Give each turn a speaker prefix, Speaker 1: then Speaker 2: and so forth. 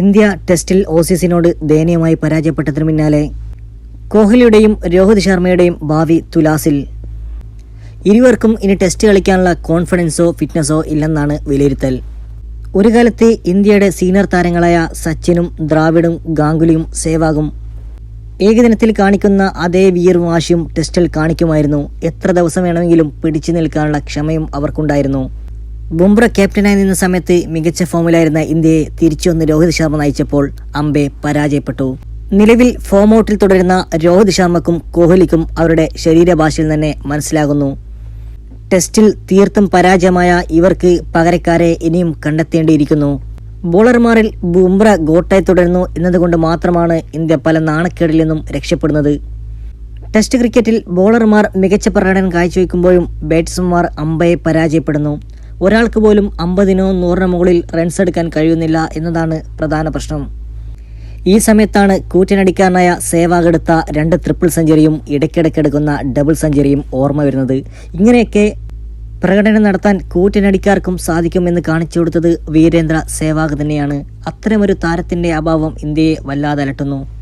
Speaker 1: India ടെസ്റ്റിൽ ഓസീസിനോട് ദയനീയമായി പരാജയപ്പെട്ടതിനു പിന്നാലെ കോഹ്ലിയുടെയും രോഹിത് ശർമ്മയുടെയും ഭാവി തുലാസിൽ. ഇരുവർക്കും ഇനി ടെസ്റ്റ് കളിക്കാനുള്ള കോൺഫിഡൻസോ ഫിറ്റ്നസോ ഇല്ലെന്നാണ് വിലയിരുത്തൽ. ഒരു കാലത്ത് ഇന്ത്യയുടെ സീനിയർ താരങ്ങളായ സച്ചിനും ദ്രാവിഡും ഗാംഗുലിയും സേവാഗും ഏകദിനത്തിൽ കാണിക്കുന്ന അതേ വീറും വാശിയും ടെസ്റ്റിൽ കാണിക്കുമായിരുന്നു. എത്ര ദിവസം വേണമെങ്കിലും പിടിച്ചു നിൽക്കാനുള്ള ക്ഷമയും അവർക്കുണ്ടായിരുന്നു. ബുംറ ക്യാപ്റ്റനായി നിന്ന സമയത്ത് മികച്ച ഫോമിലായിരുന്ന ഇന്ത്യയെ തിരിച്ചു വന്ന് രോഹിത് ശർമ്മ നയിച്ചപ്പോൾ അംബെ പരാജയപ്പെട്ടു. നിലവിൽ ഫോം ഔട്ടിൽ തുടരുന്ന രോഹിത് ശർമ്മക്കും കോഹ്ലിക്കും അവരുടെ ശരീരഭാഷയിൽ തന്നെ മനസ്സിലാകുന്നു. ടെസ്റ്റിൽ തീർത്തും പരാജയമായ ഇവർക്ക് പകരക്കാരെ ഇനിയും കണ്ടെത്തേണ്ടിയിരിക്കുന്നു. ബോളർമാരിൽ ബുംറ ഗോട്ടായി തുടരുന്നു എന്നതുകൊണ്ട് മാത്രമാണ് ഇന്ത്യ പല നാണക്കേടിൽ നിന്നും രക്ഷപ്പെടുന്നത്. ടെസ്റ്റ് ക്രിക്കറ്റിൽ ബോളർമാർ മികച്ച പ്രകടനം കാഴ്ചവെക്കുമ്പോഴും ബാറ്റ്സ്മാൻമാർ അമ്പയെ പരാജയപ്പെടുന്നു. ഒരാൾക്ക് പോലും അമ്പതിനോ നൂറിനോ മുകളിൽ റൺസ് എടുക്കാൻ കഴിയുന്നില്ല എന്നതാണ് പ്രധാന പ്രശ്നം. ഈ സമയത്താണ് കൂറ്റനടിക്കാരനായ സേവാഗ് എടുത്ത രണ്ട് ട്രിപ്പിൾ സെഞ്ചുറിയും ഇടയ്ക്കിടയ്ക്കെടുക്കുന്ന ഡബിൾ സെഞ്ചുറിയും ഓർമ്മ വരുന്നത്. ഇങ്ങനെയൊക്കെ പ്രകടനം നടത്താൻ കൂറ്റനടിക്കാർക്കും സാധിക്കുമെന്ന് കാണിച്ചു കൊടുത്തത് വീരേന്ദ്ര സേവാഗ് തന്നെയാണ്. അത്തരമൊരു താരത്തിന്റെ അഭാവം ഇന്ത്യയെ വല്ലാതെ അലട്ടുന്നു.